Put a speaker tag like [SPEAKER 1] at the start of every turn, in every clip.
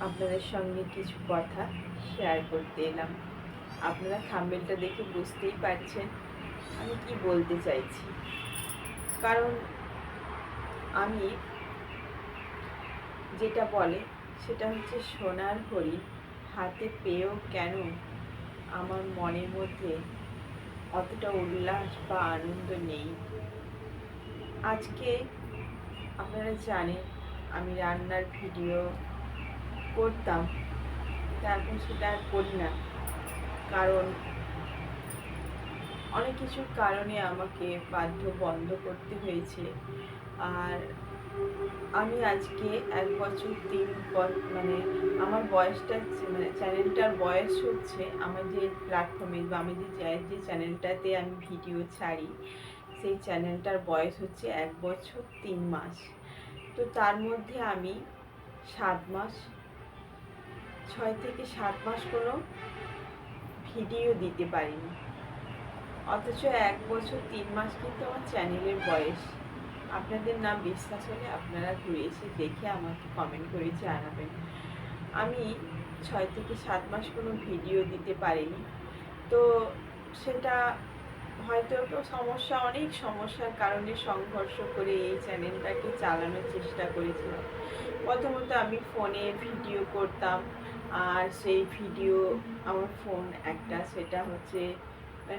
[SPEAKER 1] আপনাদের সঙ্গে কিছু কথা শেয়ার করতে এলাম। আপনারা থাম্বেলটা দেখে বুঝতেই পারছেন আমি কি বলতে চাইছি। কারণ আমি যেটা বলে সেটা হচ্ছে সোনার হরি হাতে পেয়েও কেন আমার মনের মধ্যে অতটা উল্লাস বা আনন্দ নেই। আজকে আপনারা জানেন আমি রান্নার ভিডিও করতাম তা এখন সেটা আর করি না। কারণ অনেক কিছুর কারণে আমাকে বাধ্য বন্ধ করতে হয়েছে। আর আমি আজকে এক বছর, তিন মানে আমার বয়সটা মানে চ্যানেলটার বয়স হচ্ছে, আমার যে প্ল্যাটফর্মে বা আমি যে যে চ্যানেলটাতে আমি ভিডিও ছাড়ি, সেই চ্যানেলটার বয়স হচ্ছে এক বছর, তিন মাস। তো তার মধ্যে আমি সাত মাস ছয় থেকে সাত মাস কোনো ভিডিও দিতে পারিনি। অথচ এক বছর তিন মাস কিন্তু আমার চ্যানেলের বয়স। আপনাদের নাম বিশ্বাস হলে আপনারা ঘুরে এসে দেখে আমাকে কমেন্ট করে জানাবেন। আমি ছয় থেকে সাত মাস কোনো ভিডিও দিতে পারিনি। তো সেটা হয়তো একটু সমস্যা, অনেক সমস্যার কারণে সংঘর্ষ করে এই চ্যানেলটাকে চালানোর চেষ্টা করেছিলাম। প্রথমত আমি ফোনে ভিডিও করতাম আর সেই ভিডিও আমার ফোন একটা, সেটা হচ্ছে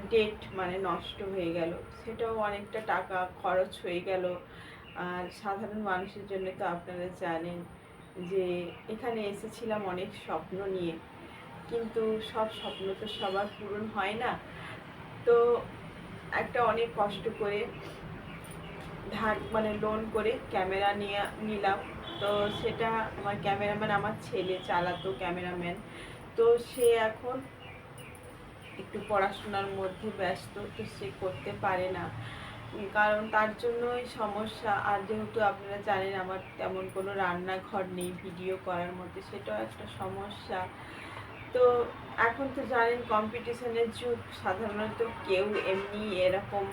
[SPEAKER 1] ডেট মানে নষ্ট হয়ে গেল। সেটাও অনেকটা টাকা খরচ হয়ে গেল। আর সাধারণ মানুষের জন্য তো আপনারা জানেন যে, এখানে এসেছিলাম অনেক স্বপ্ন নিয়ে। কিন্তু সব স্বপ্ন তো সবার পূরণ হয় না। তো একটা অনেক কষ্ট করে ধার মানে লোন করে ক্যামেরা নিয়ে, নিলাম। তো সেটা আমার ক্যামেরাম্যান আমার ছেলে, চালাতো ক্যামেরাম্যান। তো সে এখন একটু পড়াশোনার মধ্যে ব্যস্ত, তো সে করতে পারে না। কারণ তার জন্যই সমস্যা। আর যেহেতু আপনারা জানেন আমার তেমন কোনো রান্নাঘর নেই, ভিডিও করার মধ্যে, সেটাও একটা সমস্যা। তো এখন তো জানেন কম্পিটিশনের যুগ, সাধারণত কেউ এমনি এরকম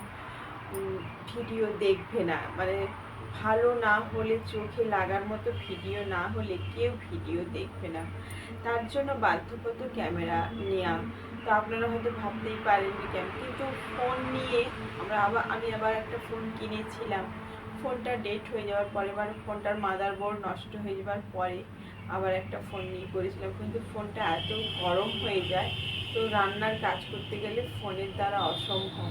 [SPEAKER 1] ভিডিও দেখবে না। মানে ভালো না হলে চোখে লাগার মতো ভিডিও না হলে কেউ ভিডিও দেখবে না। তার জন্য বাধ্যগত ক্যামেরা নেওয়া তো আপনারা হয়তো ভাবতেই পারেন যে কেন, কিন্তু ফোন নিয়ে আমরা আবার, আমি আবার একটা ফোন কিনেছিলাম। ফোনটা ডেট হয়ে যাওয়ার পরে মানে ফোনটার মাদার বোর্ড নষ্ট হয়ে যাওয়ার পরে আবার একটা ফোন নিয়ে করেছিলাম। কিন্তু ফোনটা এত গরম হয়ে যায়, তো রান্নার কাজ করতে গেলে ফোনের দ্বারা অসম্ভব।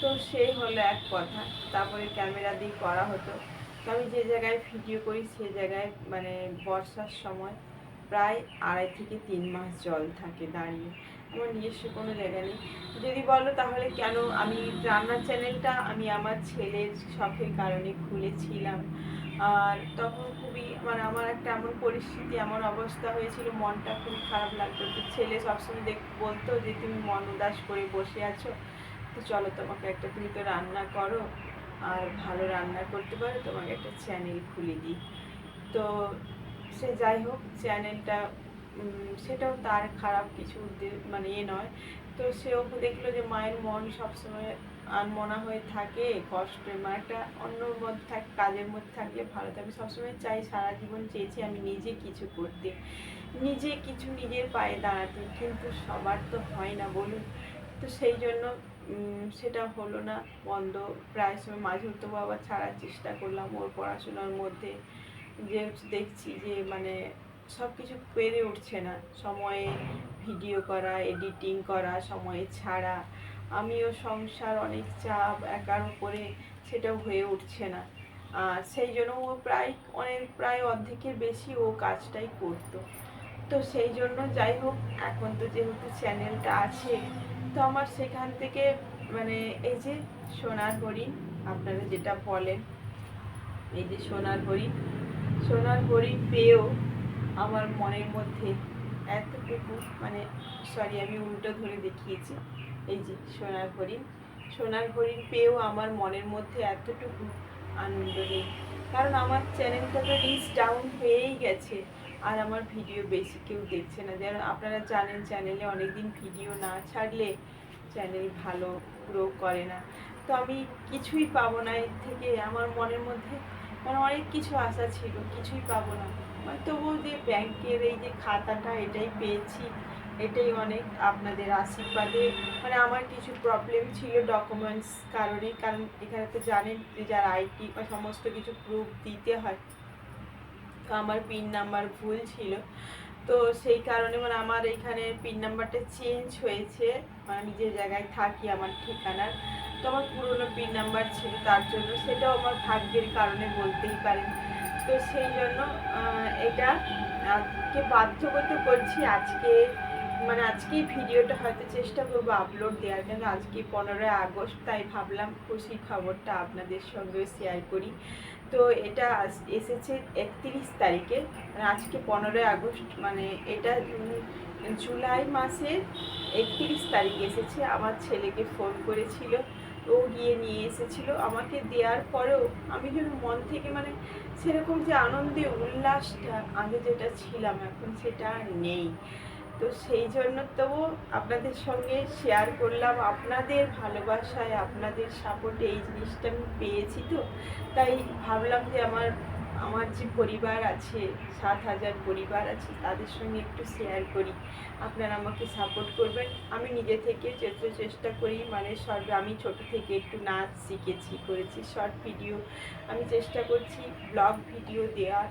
[SPEAKER 1] তো সেই হলো এক কথা। তারপরে ক্যামেরা দিয়ে করা হতো। আমি যে জায়গায় ভিডিও করি, সে জায়গায় মানে বর্ষার সময় প্রায় আড়াই থেকে তিন মাস জল থাকে দাঁড়িয়ে। আমার নিজস্ব কোনো জায়গা নেই। যদি বলো তাহলে কেন আমি রান্নার চ্যানেলটা আমি আমার ছেলের শখের কারণে খুলেছিলাম। আর তখন খুবই মানে আমার একটা এমন পরিস্থিতি, এমন অবস্থা হয়েছিল, মনটা খুবই খারাপ লাগতো। ছেলে সবসময় দেখ, বলতো যে, তুমি মন উদাস করে বসে আছো। তো চলো তোমাকে একটা তুমি তো রান্না করো, আর ভালো রান্না করতে পারো, তোমাকে একটা চ্যানেল খুলে দিই। তো সে যাই হোক চ্যানেলটা সেটাও তার খারাপ কিছু মানে এ নয়। তো সেও দেখল যে মায়ের মন সবসময় আনমনা হয়ে থাকে, কষ্টে মানে একটা অন্য মধ্যে থাকে, কাজের মধ্যে থাকলে ভালো। থাকে সবসময় চাই সারা জীবন চেয়েছি আমি নিজে কিছু করতে। নিজে কিছু নিজের পায়ে দাঁড়াতে, কিন্তু সবার তো হয় না বলুন। তো সেই জন্য সেটা হলো না। বন্ধ। প্রায় সময় মাঝে তো আবার ছাড়ার চেষ্টা করলাম ওর পড়াশোনার মধ্যে। যে দেখছি যে মানে সব কিছু পেরে উঠছে না। সময়ে ভিডিও করা এডিটিং করা, সময়ে ছাড়া। আমিও সংসার অনেক চাপ, একার উপরে সেটাও হয়ে উঠছে না। আর সেই জন্য ও প্রায় অনেক, প্রায় অর্ধেকের বেশি ও কাজটাই করতো। তো সেই জন্য যাই হোক, এখন তো যেহেতু চ্যানেলটা আছে তো আমার সেখান থেকে মানে এই যে সোনার হরিণ আপনারা যেটা বলেন, এই যে সোনার হরিণ সোনার হরিণ পেয়েও আমার মনের মধ্যে এতটুকু মানে সরি আমি উল্টো ধরে দেখিয়েছি, এই যে সোনার হরিণ সোনার হরিণ পেয়েও আমার মনের মধ্যে এতটুকু আনন্দ নেই। কারণ আমার চ্যানেলটা তো রিচ ডাউন হয়েই গেছে। আর আমার ভিডিও বেশি কেউ দেখছে না। যেন আপনারা জানেন চ্যানেলে অনেকদিন ভিডিও না ছাড়লে চ্যানেল ভালো গ্রো করে না। তো আমি কিছুই পাবো না এর থেকে আমার মনের মধ্যে মানে অনেক কিছু আশা ছিল, কিছুই পাবো না। মানে তবুও যে ব্যাংকের এই যে খাতাটা এটাই পেয়েছি, এটাই অনেক আপনাদের আশীর্বাদে। মানে আমার কিছু প্রবলেম ছিল ডকুমেন্টস কারণে, কারণ এখানে তো জানেন যে যারা আইটি বা সমস্ত কিছু প্রুফ দিতে হয় আমার পিন নাম্বার ভুল ছিল। তো সেই কারণে মানে আমার এখানে পিন নাম্বারটা চেঞ্জ হয়েছে। মানে আমি যে জায়গায় থাকি আমার ঠিকানার। তো আমার পুরনো পিন নাম্বার ছিল, তার জন্য সেটাও আমার ভাগ্যের কারণে বলতেই পারেন। তো সেই জন্য এটা আজকে বাধ্যগত করছি। আজকে মানে আজকেই ভিডিওটা হয়তো চেষ্টা করব আপলোড দেওয়ার। জন্য আজকে পনেরোই আগস্ট, তাই ভাবলাম খুশি খবরটা আপনাদের সঙ্গে শেয়ার করি। তো এটা এসেছে একত্রিশ তারিখে। আজকে পনেরোই আগস্ট মানে এটা জুলাই মাসের একত্রিশ তারিখ এসেছে। আমার ছেলেকে ফোন করেছিল, ও গিয়ে নিয়ে এসেছিল। আমাকে দেওয়ার পরেও আমি যেন মন থেকে মানে সেরকম যে আনন্দে উল্লাসটা, আগে যেটা ছিলাম, এখন সেটা আর নেই। তো সেই জন্য তবু আপনাদের সঙ্গে শেয়ার করলাম আপনাদের ভালোবাসায়, আপনাদের সাপোর্টে এই জিনিসটা আমি পেয়েছি তো। তাই ভাবলাম যে আমার আমার যে পরিবার আছে, সাত হাজার পরিবার আছে, তাদের সঙ্গে একটু শেয়ার করি। আপনারা আমাকে সাপোর্ট করবেন। আমি নিজে থেকে যত চেষ্টা করি মানে শর্ট আমি ছোট থেকে একটু নাচ শিখেছি, করেছি শর্ট ভিডিও আমি চেষ্টা করছি ব্লগ ভিডিও দেওয়ার।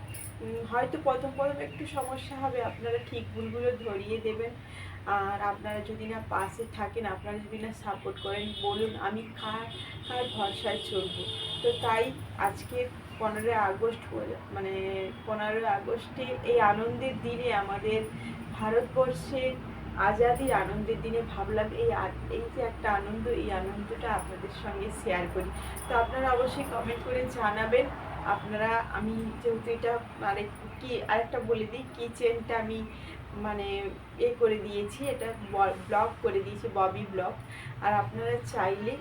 [SPEAKER 1] হয়তো প্রথম প্রথম একটু সমস্যা হবে, আপনারা ঠিক ভুলগুলো ধরিয়ে দেবেন। আর আপনারা যদি না পাশে থাকেন, আপনারা যদি না সাপোর্ট করেন, বলুন, আমি কার কার ভরসায় চলবো। তো তাই আজকে পনেরোই আগস্ট মানে পনেরোই আগস্টে এই আনন্দের দিনে আমাদের ভারতবর্ষের আজাদির আনন্দের দিনে ভাবলাম এই এই যে একটা আনন্দ, এই আনন্দটা আপনাদের সঙ্গে শেয়ার করি। তো আপনারা অবশ্যই কমেন্ট করে জানাবেন। আপনারা, আমি যেহেতু এটা মানে কি, আরেকটা বলে দিই, কিচেনটা আমি মানে এ করে দিয়েছি, এটা ব্লগ করে দিয়েছি, ববি ব্লগ আর আপনারা চাইলে,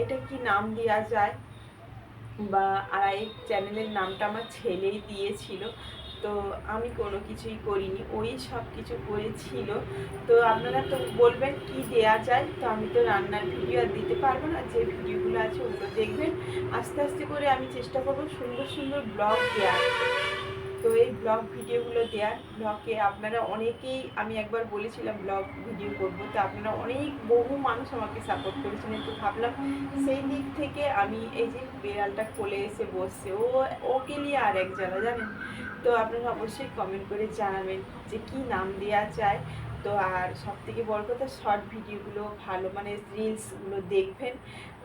[SPEAKER 1] এটা কি নাম দেওয়া যায়? বা আর চ্যানেলের নামটা আমার ছেলেই দিয়েছিল। তো আমি কোনো কিছুই করিনি, ওই সব কিছু করেছিল। তো আপনারা তো বলবেন কি দেয়া যায়, তো আমি তো রান্নার ভিডিও আর দিতে পারব না, যে ভিডিওগুলো আছে ওগুলো দেখবেন। আস্তে আস্তে করে আমি চেষ্টা করব সুন্দর সুন্দর ব্লগ দেওয়ার তো এই ব্লগ ভিডিওগুলো দেওয়ার ব্লগে আপনারা অনেকেই, আমি একবার বলেছিলাম ব্লগ ভিডিও করব, তো আপনারা অনেক বহু মানুষ আমাকে সাপোর্ট করেছিলেন তো ভাবলাম সেই দিক থেকে আমি এই যে বিড়ালটা কোলে এসে বসছে, ও, ওকে নিয়ে আর এক জানা জানেন? তো আপনারা অবশ্যই কমেন্ট করে জানাবেন যে কি নাম দেওয়া যায়। তো আর সব থেকে বড় কথা শর্ট ভিডিওগুলো ভালো মানে রিলসগুলো দেখবেন,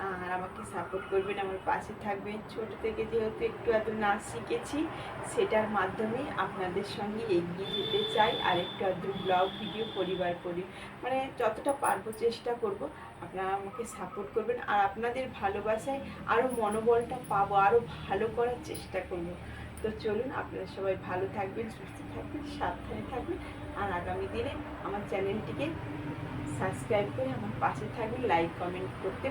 [SPEAKER 1] আর আমাকে সাপোর্ট করবেন, আমার পাশে থাকবেন। ছোট থেকে যেহেতু একটু এত নাচ শিখেছি, সেটার মাধ্যমে আপনাদের সঙ্গে এগিয়ে যেতে চাই, আর একটু আধটু ব্লগ ভিডিও পরিবার করি। মানে যতটা পারব চেষ্টা করব, আপনারা আমাকে সাপোর্ট করবেন, আর আপনাদের ভালোবাসায় আরও মনোবলটা পাবো আরও ভালো করার চেষ্টা করব। তো চলুন, আপনারা সবাই ভালো থাকবেন, সুস্থ থাকবেন, সাবধানে থাকবেন। আর আগামী দিনে আমার চ্যানেলটিকে সাবস্ক্রাইব করে আমার পাশে থাকবেন, লাইক, কমেন্ট করতে